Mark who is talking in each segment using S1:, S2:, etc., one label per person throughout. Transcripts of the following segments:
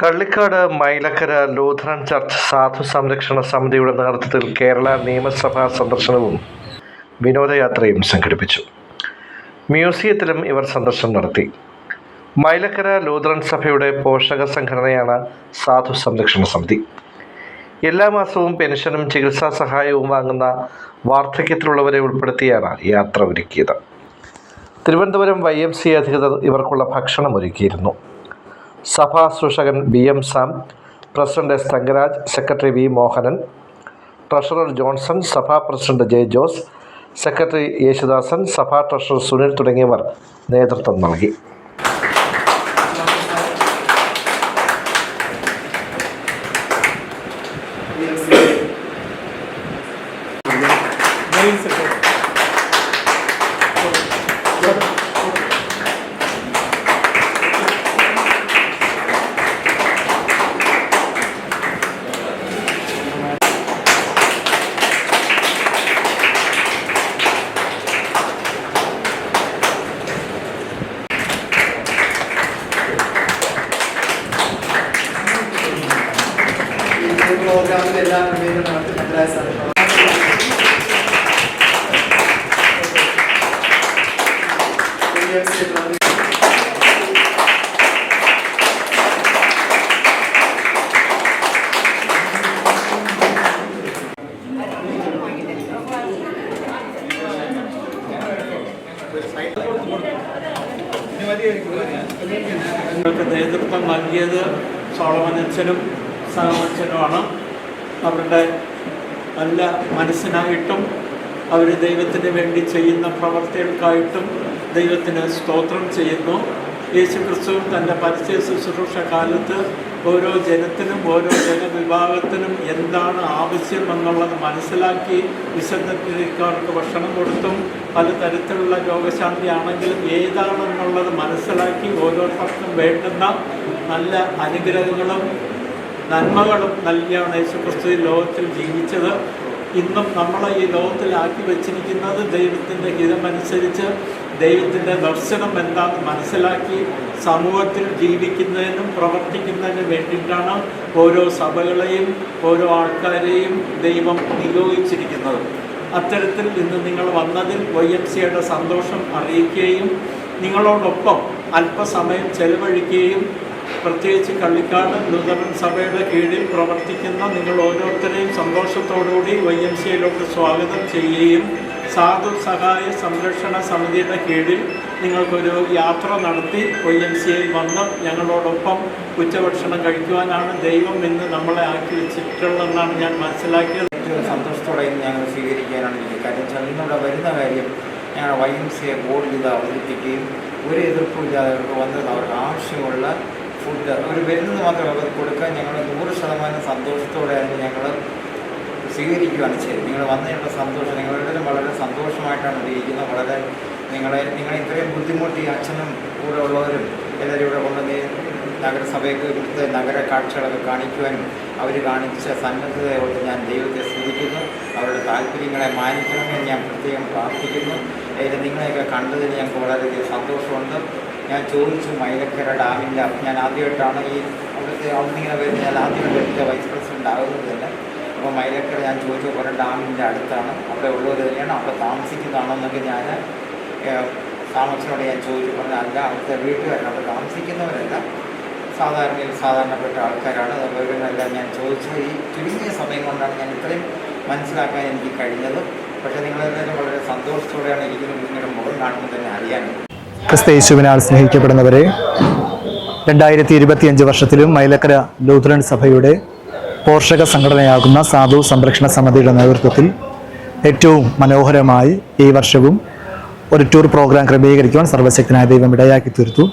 S1: Kallikkad Mylakkara Lutheran church സാധു സംരക്ഷണ സമിതിയുടെ നേതൃത്വത്തിൽ കേരള നിയമസഭാ സന്ദർശനവും വിനോദയാത്രയും സംഘടിപ്പിച്ചു. മ്യൂസിയത്തിലും ഇവർ സന്ദർശനം നടത്തി. മൈലക്കര ലൂഥറൻ സഭയുടെ പോഷക സംഘടനയാണ് സാധു സംരക്ഷണ സമിതി. എല്ലാ മാസവും പെൻഷനും ചികിത്സാ സഹായവും വാങ്ങുന്ന വാർദ്ധക്യത്തിലുള്ളവരെ ഉൾപ്പെടുത്തിയാണ് യാത്ര ഒരുക്കിയത്. തിരുവനന്തപുരം വൈ എം സി അധികൃതർ ഇവർക്കുള്ള ഭക്ഷണം ഒരുക്കിയിരുന്നു. സഭാ സൂഷകൻ B M Sam president S Thangaraj secretary V Mohanan treasurer Johnson സഭാ president J Jose secretary Yesudasan സഭാ ട്രഷറർ സുനിൽ തുടങ്ങിയവർ നേതൃത്വം നൽകി.
S2: ഞങ്ങൾക്ക് നേതൃത്വം നൽകിയത് സോളമനച്ചനും സഹമച്ചനുമാണ് അവരുടെ നല്ല മനസ്സിനായിട്ടും അവർ ദൈവത്തിന് വേണ്ടി ചെയ്യുന്ന പ്രവർത്തികൾക്കായിട്ടും ദൈവത്തിന് സ്തോത്രം ചെയ്യുന്നു. യേശു ക്രിസ്തു തന്റെ പരിചയ ശുശ്രൂഷ കാലത്ത് ഓരോ ജനത്തിനും ഓരോ ജനവിഭാഗത്തിനും എന്താണ് ആവശ്യം എന്നുള്ളത് മനസ്സിലാക്കി വിശുദ്ധക്കാർക്ക് ഭക്ഷണം കൊടുത്തും പലതരത്തിലുള്ള രോഗശാന്തി ആണെങ്കിലും ഏതാണെന്നുള്ളത് മനസ്സിലാക്കി ഓരോരുത്തർക്കും വേണ്ടുന്ന നല്ല അനുഗ്രഹങ്ങളും നന്മകളും നൽകിയാണ് യേശുക്രിസ്തു ലോകത്തിൽ ജീവിച്ചത്. ഇന്നും നമ്മളെ ഈ ലോകത്തിലാക്കി വച്ചിരിക്കുന്നത് ദൈവത്തിന്റെ ഹിതമനുസരിച്ച് ദൈവത്തിന്റെ ദർശനം എന്താണെന്ന് മനസ്സിലാക്കി സമൂഹത്തിൽ ജീവിക്കുന്നതിനും പ്രവർത്തിക്കുന്നതിനും വേണ്ടിയിട്ടാണ് ഓരോ സഭകളെയും ഓരോ ആൾക്കാരെയും ദൈവം നിയോഗിച്ചിരിക്കുന്നത്. അത്തരത്തിൽ ഇന്ന് നിങ്ങൾ വന്നതിൽ വൈ എം സിയുടെ സന്തോഷം അറിയിക്കുകയും നിങ്ങളോടൊപ്പം അല്പസമയം ചെലവഴിക്കുകയും പ്രത്യേകിച്ച് കള്ളിക്കാട് ലൂതറൻ സഭയുടെ കീഴിൽ പ്രവർത്തിക്കുന്ന നിങ്ങൾ ഓരോരുത്തരെയും സന്തോഷത്തോടുകൂടി വൈ എം സിയിലോട്ട് സ്വാഗതം ചെയ്യുകയും സാധു സഹായ സംരക്ഷണ സമിതിയുടെ കീഴിൽ നിങ്ങൾക്കൊരു യാത്ര നടത്തി വൈ എം സിയിൽ വന്ന് ഞങ്ങളോടൊപ്പം ഉച്ചഭക്ഷണം കഴിക്കുവാനാണ് ദൈവം ഇന്ന് നമ്മളെ ആക്കി വെച്ചിട്ടുള്ളതെന്നാണ് ഞാൻ മനസ്സിലാക്കിയത്.
S3: ഏറ്റവും സന്തോഷത്തോടെ ഞങ്ങൾ സ്വീകരിക്കാനാണ് എനിക്ക് കാര്യം ചെന്നുള്ള വരുന്ന കാര്യം ഞങ്ങൾ വൈ എം സി എ ബോർഡിൽ ഇത് അവതരിപ്പിക്കുകയും ഒരു എതിർപ്പും ഇല്ലാതെ അവർക്ക് വന്നത് അവർക്ക് ആവശ്യമുള്ള ഫുഡ്. അവർ വരുന്നത് മാത്രമല്ല അവർക്ക് കൊടുക്കാൻ ഞങ്ങൾ നൂറ് ശതമാനം സന്തോഷത്തോടെയാണ് ഞങ്ങൾ സ്വീകരിക്കുകയാണ് ചെയ്തത്. നിങ്ങൾ വന്നതിനുള്ള സന്തോഷം നിങ്ങളെല്ലാവരും വളരെ സന്തോഷമായിട്ടാണ് ഉപയോഗിക്കുന്നത്. വളരെ നിങ്ങളെ നിങ്ങളെ ഇത്രയും ബുദ്ധിമുട്ടി അച്ഛനും കൂടെ ഉള്ളവരും എല്ലാവരും ഇവിടെ കൊണ്ടുവന്ന് നഗരസഭയ്ക്ക് ഇവിടുത്തെ നഗര കാഴ്ചകളൊക്കെ കാണിക്കുവാനും അവർ കാണിച്ച സന്നദ്ധതയോട് ഞാൻ ദൈവത്തെ സ്തുതിക്കുന്നു. അവരുടെ താല്പര്യങ്ങളെ മാനിക്കണമെന്ന് ഞാൻ പ്രത്യേകം പ്രാർത്ഥിക്കുന്നു. ഇത് നിങ്ങളെയൊക്കെ കണ്ടതിന് ഞങ്ങൾക്ക് വളരെയധികം സന്തോഷമുണ്ട്. ഞാൻ ചോദിച്ചു മൈലക്കര ഡാമിന്റെ ഞാൻ ആദ്യമായിട്ടാണ് ഈ അവിടുത്തെ അവിടുന്ന് ഇങ്ങനെ വരുന്നത്. ഞാൻ ആദ്യമായിട്ട് വൈസ് പ്രസിഡന്റ് ആകുന്നത് തന്നെ അപ്പോൾ മൈലക്കര ഞാൻ ചോദിച്ചു കുറേ ഡാമിന്റെ അടുത്താണ്. അവിടെ ഉള്ളവർ തന്നെയാണ്. അവിടെ താമസിക്കുന്നതാണോ എന്നൊക്കെ ഞാൻ താമസിനോട് ഞാൻ ചോദിച്ചു. പറഞ്ഞാൽ അല്ല അവിടുത്തെ വീട്ടുകാരാണ്. അവിടെ താമസിക്കുന്നവരല്ല. സാധാരണയിൽ സാധാരണപ്പെട്ട ആൾക്കാരാണ്. വിവരങ്ങളെല്ലാം ഞാൻ ചോദിച്ചു. ഈ ചുരുങ്ങിയ സമയം കൊണ്ടാണ് ഞാൻ ഇത്രയും മനസ്സിലാക്കാൻ എനിക്ക് കഴിഞ്ഞത്. പക്ഷേ നിങ്ങളെല്ലാവരും വളരെ സന്തോഷത്തോടെയാണ് ഇരിക്കുന്നത് നിങ്ങളുടെ മുഖം കാണുമ്പോൾ തന്നെ അറിയാൻ
S4: ക്രിസ്തയേശുവിനാൽ സ്നേഹിക്കപ്പെടുന്നവരെ രണ്ടായിരത്തി ഇരുപത്തിയഞ്ച് വർഷത്തിലും മൈലക്കര ലൂത്രൻ സഭയുടെ പോഷക സംഘടനയാകുന്ന സാധു സംരക്ഷണ സമിതിയുടെ നേതൃത്വത്തിൽ ഏറ്റവും മനോഹരമായി ഈ വർഷവും ഒരു ടൂർ പ്രോഗ്രാം ക്രമീകരിക്കുവാൻ സർവശക്തനായ ദൈവം ഇടയാക്കി തീർത്തു.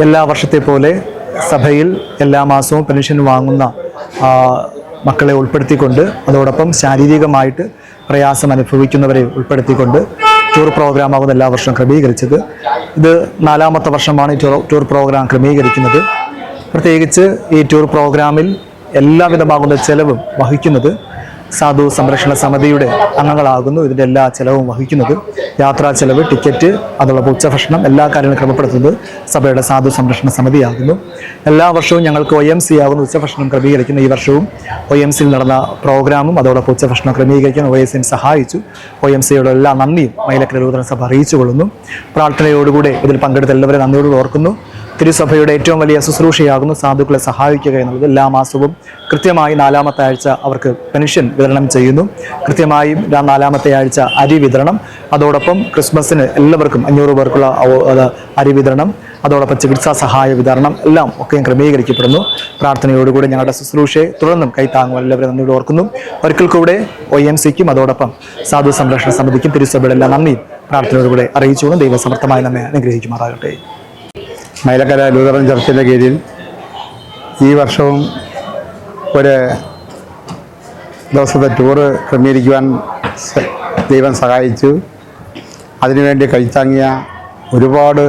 S4: എല്ലാ വർഷത്തെ പോലെ സഭയിൽ എല്ലാ മാസവും പെൻഷൻ വാങ്ങുന്ന മക്കളെ ഉൾപ്പെടുത്തിക്കൊണ്ട് അതോടൊപ്പം ശാരീരികമായിട്ട് പ്രയാസം അനുഭവിക്കുന്നവരെ ഉൾപ്പെടുത്തിക്കൊണ്ട് ടൂർ പ്രോഗ്രാമാകുന്ന എല്ലാ വർഷവും ക്രമീകരിച്ചത്. ഇത് നാലാമത്തെ വർഷമാണ് ഈ ടൂർ ടൂർ പ്രോഗ്രാം ക്രമീകരിക്കുന്നത്. പ്രത്യേകിച്ച് ഈ ടൂർ പ്രോഗ്രാമിൽ എല്ലാവിധമാകുന്ന ചെലവും വഹിക്കുന്നത് സാധു സംരക്ഷണ സമിതിയുടെ അംഗങ്ങളാകുന്നു. ഇതിന്റെ എല്ലാ ചെലവും വഹിക്കുന്നത് യാത്രാ ചെലവ് ടിക്കറ്റ് അതുള്ള ഉച്ചഭക്ഷണം എല്ലാ കാര്യങ്ങളും ക്രമപ്പെടുത്തുന്നത് സഭയുടെ സാധു സംരക്ഷണ സമിതിയാകുന്നു. എല്ലാ വർഷവും ഞങ്ങൾക്ക് ഒ എം സി ആകുന്ന ഉച്ചഭക്ഷണം ക്രമീകരിക്കുന്ന ഈ വർഷവും ഒ എം സിയിൽ നടന്ന പ്രോഗ്രാമും അതോടൊപ്പം ഉച്ചഭക്ഷണം ക്രമീകരിക്കാൻ ഒ എസ് എം സഹായിച്ചു. ഒ എം സിയുടെ എല്ലാ നന്ദിയും മൈലക്കര ലൂതറൻ സഭ അറിയിച്ചു കൊള്ളുന്നു പ്രാർത്ഥനയോടുകൂടെ ഇതിൽ പങ്കെടുത്ത എല്ലാവരും നന്ദിയോടുകൂടി ഓർക്കുന്നു. തിരുസഭയുടെ ഏറ്റവും വലിയ ശുശ്രൂഷയാകുന്നു സാധുക്കളെ സഹായിക്കുക എന്നുള്ളത്. എല്ലാ മാസവും കൃത്യമായി നാലാമത്തെ ആഴ്ച അവർക്ക് പെൻഷൻ വിതരണം ചെയ്യുന്നു. കൃത്യമായും നാലാമത്തെ ആഴ്ച അരി വിതരണം. അതോടൊപ്പം ക്രിസ്മസിന് എല്ലാവർക്കും അഞ്ഞൂറ് പേർക്കുള്ള അരി വിതരണം. അതോടൊപ്പം ചികിത്സാ സഹായ വിതരണം എല്ലാം ഒക്കെയും ക്രമീകരിക്കപ്പെടുന്നു. പ്രാർത്ഥനയോടുകൂടി ഞങ്ങളുടെ ശുശ്രൂഷയെ തുടർന്നും കൈത്താങ്ങും എല്ലാവരും നന്ദിയോട് ഓർക്കുന്നു. ഒരിക്കൽ കൂടെ ഒ എം സിക്കും അതോടൊപ്പം സാധു സംരക്ഷണ സമിതിക്കും തിരുസഭയുടെ എല്ലാം നന്ദിയും പ്രാർത്ഥനയോടുകൂടെ അറിയിച്ചുകൊണ്ട് ദൈവസമർത്ഥമായി നമ്മെ അനുഗ്രഹിക്കുമാറാകട്ടെ.
S5: മൈലക്കര ലൂതറൻ ചർച്ചിന്റെ കീഴിൽ ഈ വർഷവും ഒരു ദിവസത്തെ ടൂറ് ക്രമീകരിക്കുവാൻ ദൈവം സഹായിച്ചു. അതിനുവേണ്ടി കൈത്താങ്ങിയ ഒരുപാട്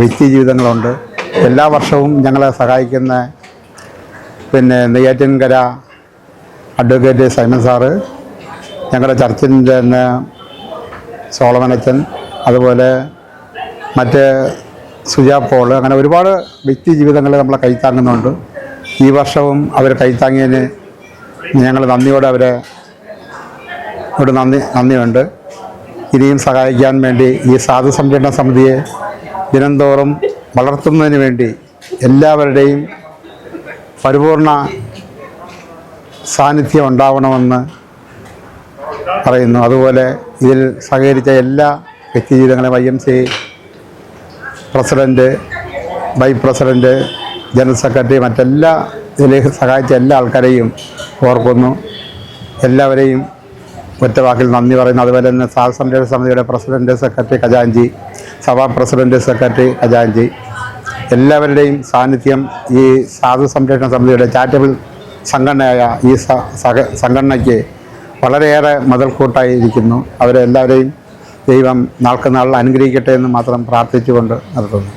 S5: വ്യക്തി ജീവിതങ്ങളുണ്ട്. എല്ലാ വർഷവും ഞങ്ങളെ സഹായിക്കുന്ന പിന്നെ നെയ്യാറ്റിൻകര അഡ്വക്കേറ്റ് സൈമൻ സാറ് ഞങ്ങളുടെ ചർച്ചിന്റെ തന്നെ സോളമനച്ചൻ അതുപോലെ മറ്റ് സുജാ പോൾ അങ്ങനെ ഒരുപാട് വ്യക്തി ജീവിതങ്ങൾ നമ്മളെ കൈത്താങ്ങുന്നുണ്ട് ഈ വർഷവും അവർ കൈത്താങ്ങിയതിന് ഞങ്ങൾ നന്ദിയോടെ അവരെ ഒരു നന്ദി നന്ദിയുണ്ട്. ഇനിയും സഹായിക്കാൻ വേണ്ടി ഈ സാധു സംരക്ഷണ സമിതിയെ ദിനംതോറും വളർത്തുന്നതിന് വേണ്ടി എല്ലാവരുടെയും പരിപൂർണ സാന്നിധ്യം ഉണ്ടാവണമെന്ന് പറയുന്നു. അതുപോലെ ഇതിൽ സഹകരിച്ച എല്ലാ വ്യക്തി ജീവിതങ്ങളെയും Y M C president vice president general secretary മറ്റെല്ലാ ഇതിലേക്ക് സഹായിച്ച എല്ലാ ആൾക്കാരെയും ഓർക്കുന്നു. എല്ലാവരെയും ഒറ്റ വാക്കിൽ നന്ദി പറയുന്നു. അതുപോലെ തന്നെ സാൽ സംരക്ഷണ സമിതിയുടെ പ്രസിഡന്റ് സെക്രട്ടറി ഖജാൻജി സഭാ പ്രസിഡന്റ് സെക്രട്ടറി ഖജാൻജി. എല്ലാവരുടെയും സാന്നിധ്യം ഈ സാധു സംരക്ഷണ സമിതിയുടെ ചാരിറ്റബിൾ സംഘടനയായ ഈ സംഘടനയ്ക്ക് വളരെയേറെ മുതൽക്കൂട്ടായിരിക്കുന്നു അവരെല്ലാവരെയും ദൈവം നാൾക്ക് നാൾ അനുഗ്രഹിക്കട്ടെ എന്ന് മാത്രം പ്രാർത്ഥിച്ചുകൊണ്ട് നിർത്തുന്നു